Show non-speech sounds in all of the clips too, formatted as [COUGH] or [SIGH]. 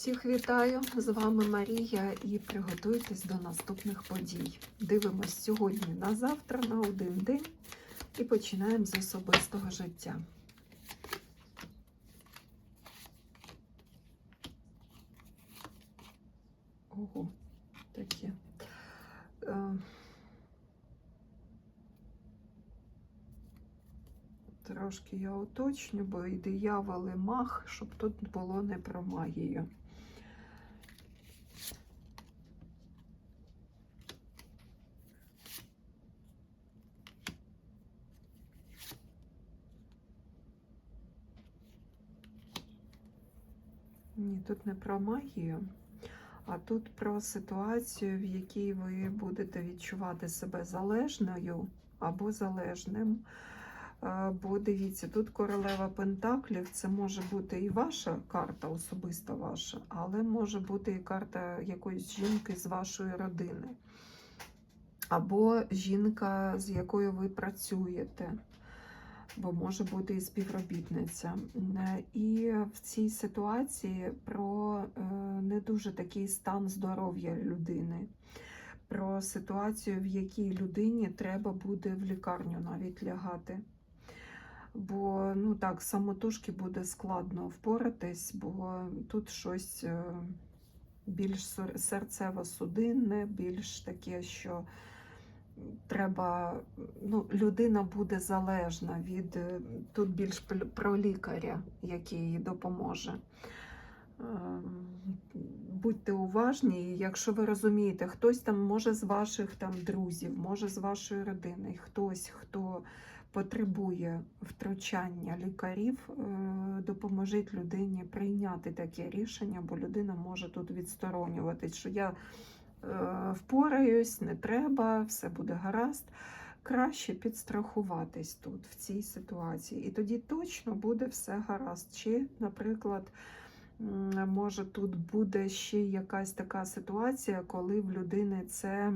Всіх вітаю! З вами Марія і приготуйтесь до наступних подій. Дивимось сьогодні на завтра, на один день і починаємо з особистого життя. Ого, таке. Е, Трошки я уточню, бо і диявол, і мах, щоб тут було не про магію. Ні, тут не про магію, а тут про ситуацію, в якій ви будете відчувати себе залежною або залежним. Е, Бо дивіться, тут королева Пентаклів, це може бути і ваша карта, особиста ваша, але може бути і карта якоїсь жінки з вашої родини. Або жінка, з якою ви працюєте, бо може бути і співробітниця. Е, І в цій ситуації про е, не дуже такий стан здоров'я людини. Про ситуацію, в якій людині треба буде в лікарню навіть лягати бо ну так, самотужки буде складно впоратись, бо тут щось е, більш серцево-судинне, більш таке, що треба, ну, людина буде залежна від е, тут більш про лікаря, який їй допоможе. Ем, Будьте уважні, якщо ви розумієте, хтось там може з ваших там друзів, може з вашої родини, хтось, хто потребує втручання лікарів, е, допоможіть людині прийняти таке рішення, бо людина може тут відсторонюватись, що я е, впораюсь, не треба, все буде гаразд. Краще підстрахуватись тут, в цій ситуації. І тоді точно буде все гаразд. Чи, наприклад, може тут буде ще якась така ситуація, коли в людини це.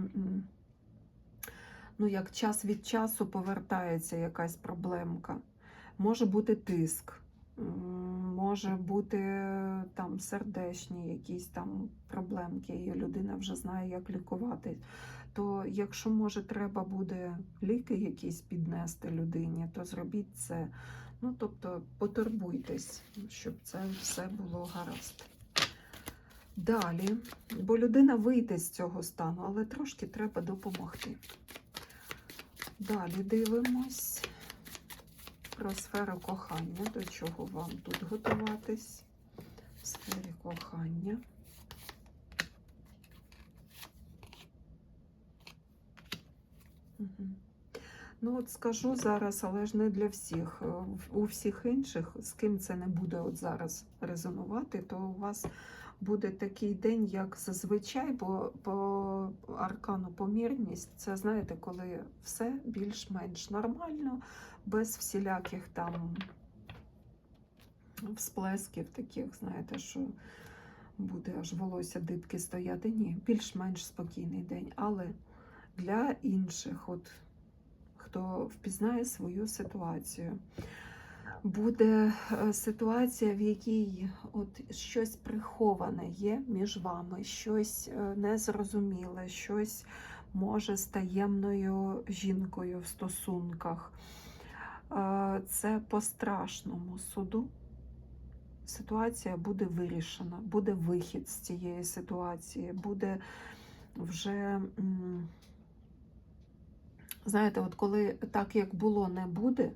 ну, як час від часу повертається якась проблемка. Може бути тиск, може бути там сердечні якісь там проблемки, і людина вже знає, як лікувати. То якщо може треба буде ліки якісь піднести людині, то зробіть це. Ну, тобто потурбуйтесь, щоб це все було гаразд. Далі, бо людина вийде з цього стану, але трошки треба допомогти. Далі дивимось про сферу кохання, до чого вам тут готуватись в сфері кохання. Ну, от скажу зараз, але ж не для всіх. Е, У всіх інших, з ким це не буде от зараз резонувати, то у вас буде такий день, як зазвичай, бо по аркану помірність, це знаєте, коли все більш-менш нормально, без всіляких там всплесків таких, знаєте, що буде аж волосся дибки стояти. Ні, більш-менш спокійний день. Але для інших, от хто впізнає свою ситуацію. Буде е, ситуація, в якій от щось приховане є між вами, щось е, незрозуміле, щось може з таємною жінкою в стосунках. Е, Це по страшному суду. Ситуація буде вирішена, буде вихід з цієї ситуації, буде вже. Знаєте, от коли так, як було, не буде,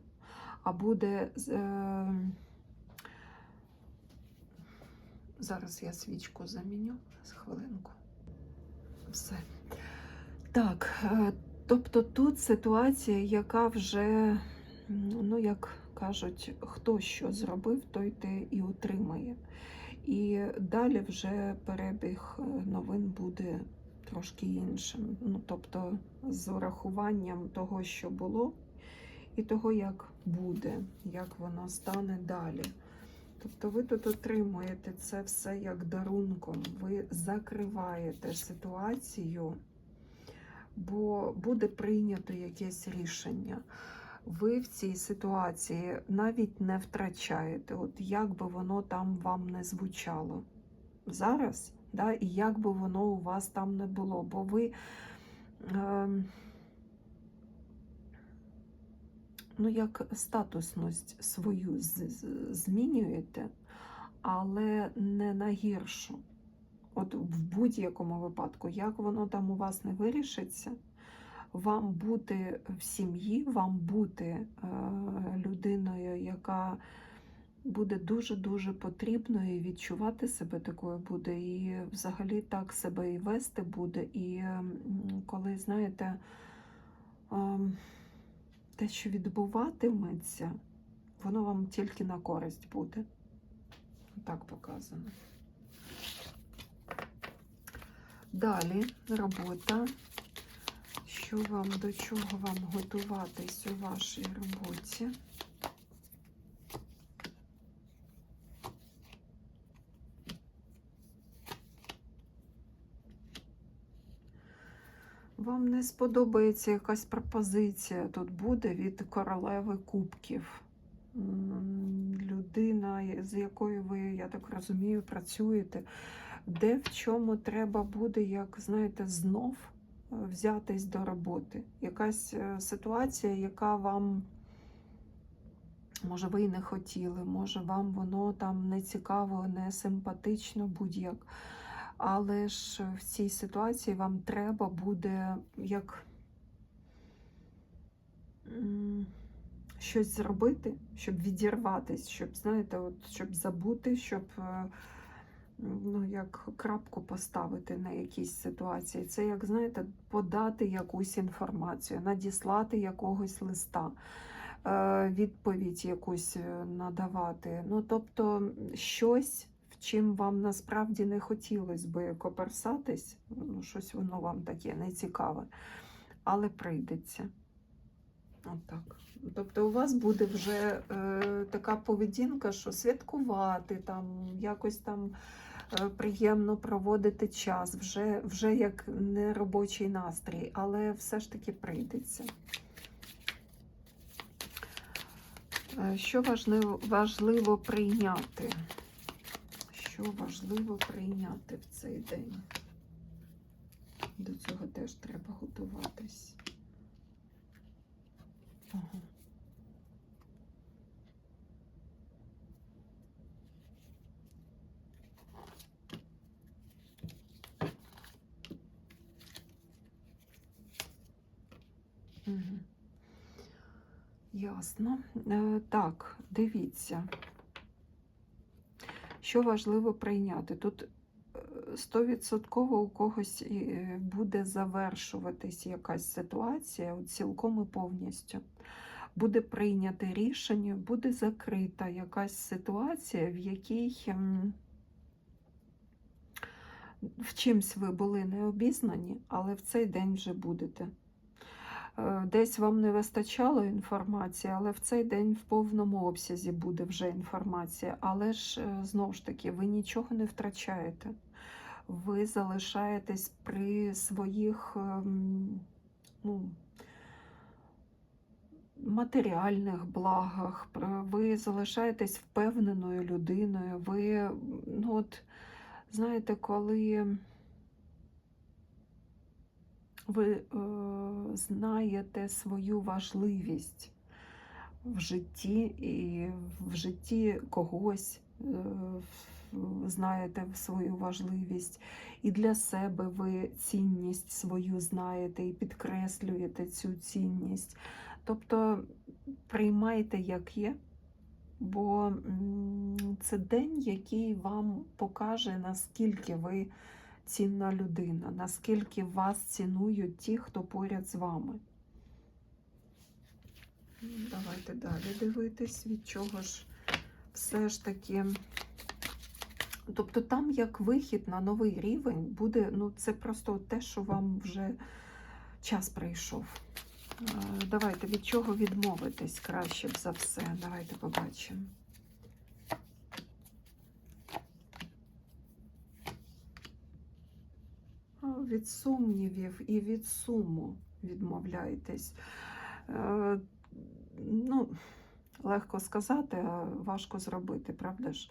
а буде. Е... Зараз я свічку заміню з хвилинку. Все. Так, е, тобто тут ситуація, яка вже, ну, як кажуть, хто що зробив, той те і отримає. І далі вже перебіг е, новин буде трошки іншим. Ну, тобто, з урахуванням того, що було, і того, як буде, як воно стане далі. Тобто ви тут отримуєте це все як дарунком, ви закриваєте ситуацію, бо буде прийнято якесь рішення. Ви в цій ситуації навіть не втрачаєте, от як би воно там вам не звучало. зараз, да, і як би воно у вас там не було, бо ви. Е, ну, як статусність свою змінюєте, але не на гіршу. От в будь-якому випадку, як воно там у вас не вирішиться, вам бути в сім'ї, вам бути е, людиною, яка буде дуже-дуже потрібною і відчувати себе такою буде, і взагалі так себе і вести буде. І коли, знаєте, ем, те, що відбуватиметься, воно вам тільки на користь буде. Так показано. Далі робота. Що вам до чого вам готуватись у вашій роботі? Вам не сподобається якась пропозиція тут буде від королеви кубків. Людина, з якою ви, я так розумію, працюєте, де в чому треба буде, як знаєте, знов е, взятись до роботи. Якась е, ситуація, яка вам, може, ви і не хотіли, може, вам воно там не цікаво, не симпатично, будь-як. Але ж в цій ситуації вам треба буде як щось зробити, щоб відірватись, щоб, знаєте, от, щоб забути, щоб е, ну, як крапку поставити на якійсь ситуації. Це, як знаєте, подати якусь інформацію, надіслати якогось листа, е, відповідь якусь е, надавати. Ну, тобто, щось, чим вам насправді не хотілося би коперсатись, ну, щось воно вам таке нецікаве, але прийдеться. Отак. Тобто у вас буде вже е, така поведінка, що святкувати, там, якось там е, приємно проводити час, вже, вже як не робочий настрій, але все ж таки прийдеться. Е, Що важливо, важливо прийняти? Що важливо прийняти в цей день? До цього теж треба готуватись. Ага. Мгм. Ясно. Е, Так, дивіться. Що важливо прийняти? Тут е, стовідсотково у когось е, буде завершуватись якась ситуація цілком і повністю. Буде прийняте рішення, буде закрита якась ситуація, в якій в чимсь ви були не обізнані, але в цей день вже будете. Е, Десь вам не вистачало інформації, але в цей день в повному обсязі буде вже інформація. Але ж е, знову ж таки, ви нічого не втрачаєте. Ви залишаєтесь при своїх ем, ну, матеріальних благах, ви залишаєтесь впевненою людиною. Ви, ну от, знаєте, коли ви е, знаєте свою важливість в житті і в житті когось е, знаєте свою важливість, і для себе ви цінність свою знаєте і підкреслюєте цю цінність. Тобто приймайте, як є, бо це день, який вам покаже, наскільки ви цінна людина, наскільки вас цінують ті, хто поряд з вами. Давайте далі дивитись, від чого ж все ж таки. Тобто там як вихід на новий рівень буде, ну це просто те, що вам вже час прийшов. Е, Давайте від чого відмовитись краще б за все. Давайте побачимо. А, Від сумнівів і від суму відмовляйтесь. Е, Ну, легко сказати, а важко зробити, правда ж?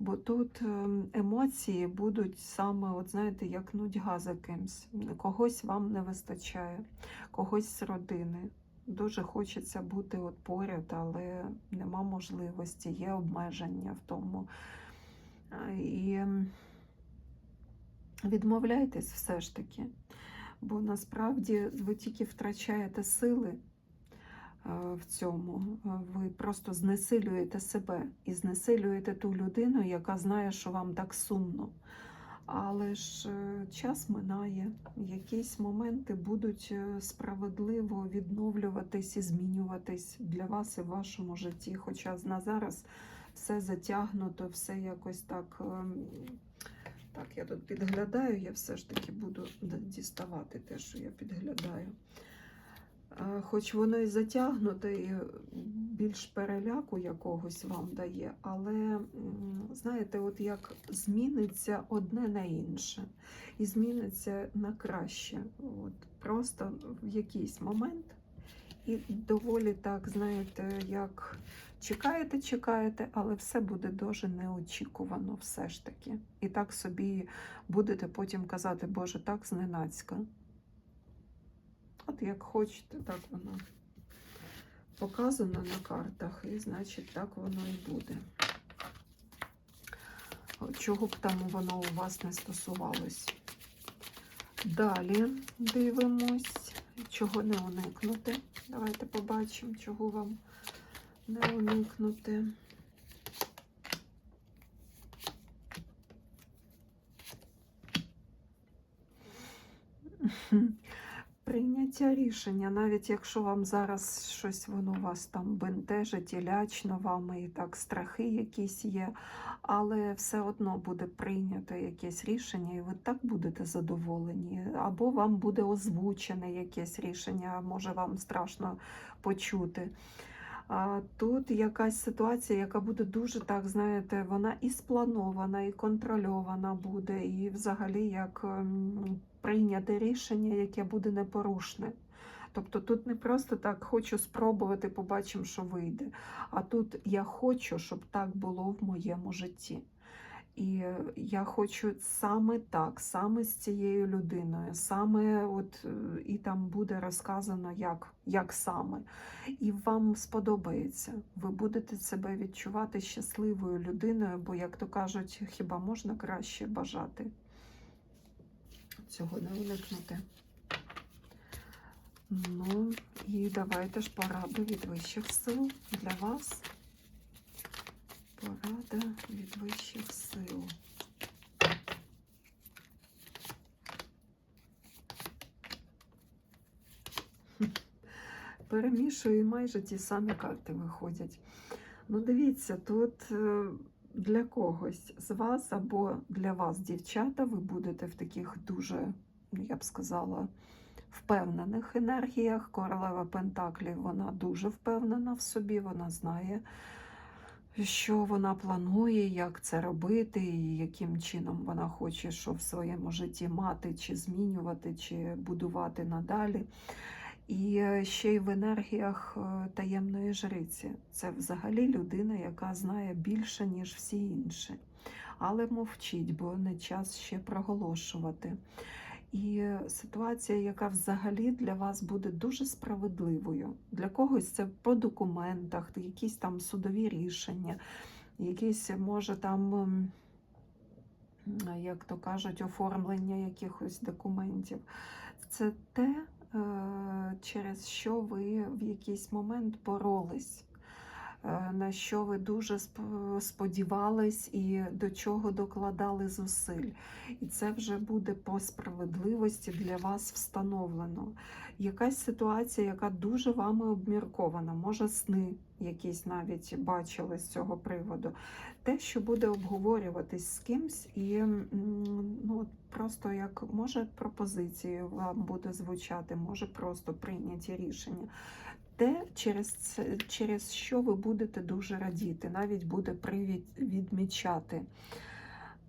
Бо тут ем, емоції будуть саме, от знаєте, як нудьга за кимсь. Когось вам не вистачає, когось з родини. Дуже хочеться бути от поряд, але нема можливості, є обмеження в тому. І ем, відмовляйтесь все ж таки, бо насправді ви тільки втрачаєте сили е, в цьому. Е, Ви просто знесилюєте себе і знесилюєте ту людину, яка знає, що вам так сумно. Але ж е, час минає, якісь моменти будуть справедливо відновлюватись і змінюватись для вас і в вашому житті. Хоча на зараз все затягнуто, все якось так. Так, я тут підглядаю, я все ж таки буду діставати те, що я підглядаю. Хоч воно і затягнуте, і більш переляку якогось вам дає, але знаєте, от як зміниться одне на інше, і зміниться на краще. От Просто в якийсь момент, і доволі так, знаєте, як чекаєте, чекаєте, але все буде дуже неочікувано, все ж таки. І так собі будете потім казати, Боже, так зненацька. От як хочете, так воно показано на картах, і значить так воно і буде. Чого б там воно у вас не стосувалось. Далі дивимось, чого не уникнути. Давайте побачимо, чого вам не уникнути. Прийняття рішення, навіть якщо вам зараз щось воно вас там бентежить і лячно вами, і так страхи якісь є, але все одно буде прийнято якесь рішення, і ви так будете задоволені. Або вам буде озвучене якесь рішення, може вам страшно почути. А тут якась ситуація, яка буде дуже так, знаєте, вона і спланована, і контрольована буде, і взагалі як прийняте рішення, яке буде непорушне. Тобто тут не просто так хочу спробувати, побачимо, що вийде. А тут я хочу, щоб так було в моєму житті. І я хочу саме так, саме з цією людиною, саме от е, і там буде розказано, як, як саме. І вам сподобається. Ви будете себе відчувати щасливою людиною, бо, як то кажуть, хіба можна краще бажати? Цього не уникнути. Ну, і давайте ж пораду від вищих сил для вас. Порада від вищих сил. [LAUGHS] Перемішую і майже ті самі карти виходять. Ну, дивіться, тут е, для когось з вас або для вас, дівчата, ви будете в таких дуже, ну, я б сказала, впевнених енергіях. Королева Пентаклів, вона дуже впевнена в собі, вона знає, що вона планує, як це робити, і яким чином вона хоче, що в своєму житті мати, чи змінювати, чи будувати надалі. І е, ще й в енергіях е, таємної жриці. Це взагалі людина, яка знає більше, ніж всі інші. Але мовчить, бо не час ще проголошувати. І е, ситуація, яка взагалі для вас буде дуже справедливою. Для когось це по документах, якісь там судові рішення, якісь, може, там, ем, як то кажуть, оформлення якихось документів. Це те, через що ви в якийсь момент боролись, е, на що ви дуже сподівались і до чого докладали зусиль. І це вже буде по справедливості для вас встановлено. Якась ситуація, яка дуже вами обміркована, може сни якісь навіть бачили з цього приводу. Те, що буде обговорюватись з кимсь, і ну, просто як може пропозиції вам буде звучати, може просто прийняті рішення. Те, через, через що ви будете дуже радіти, навіть буде привід відмічати.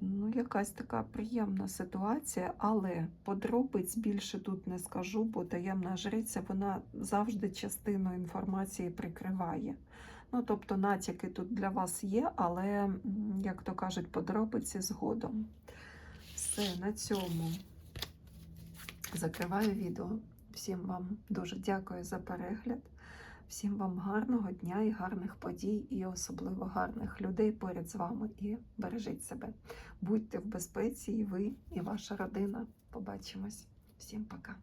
Ну, якась така приємна ситуація, але подробиць більше тут не скажу, бо таємна жриця вона завжди частину інформації прикриває. Ну, тобто натяки тут для вас є, але, як то кажуть, подробиці згодом. Все, на цьому закриваю відео. Всім вам дуже дякую за перегляд. Всім вам гарного дня і гарних подій, і особливо гарних людей поряд з вами. І бережіть себе. Будьте в безпеці, і ви, і ваша родина. Побачимось. Всім пока.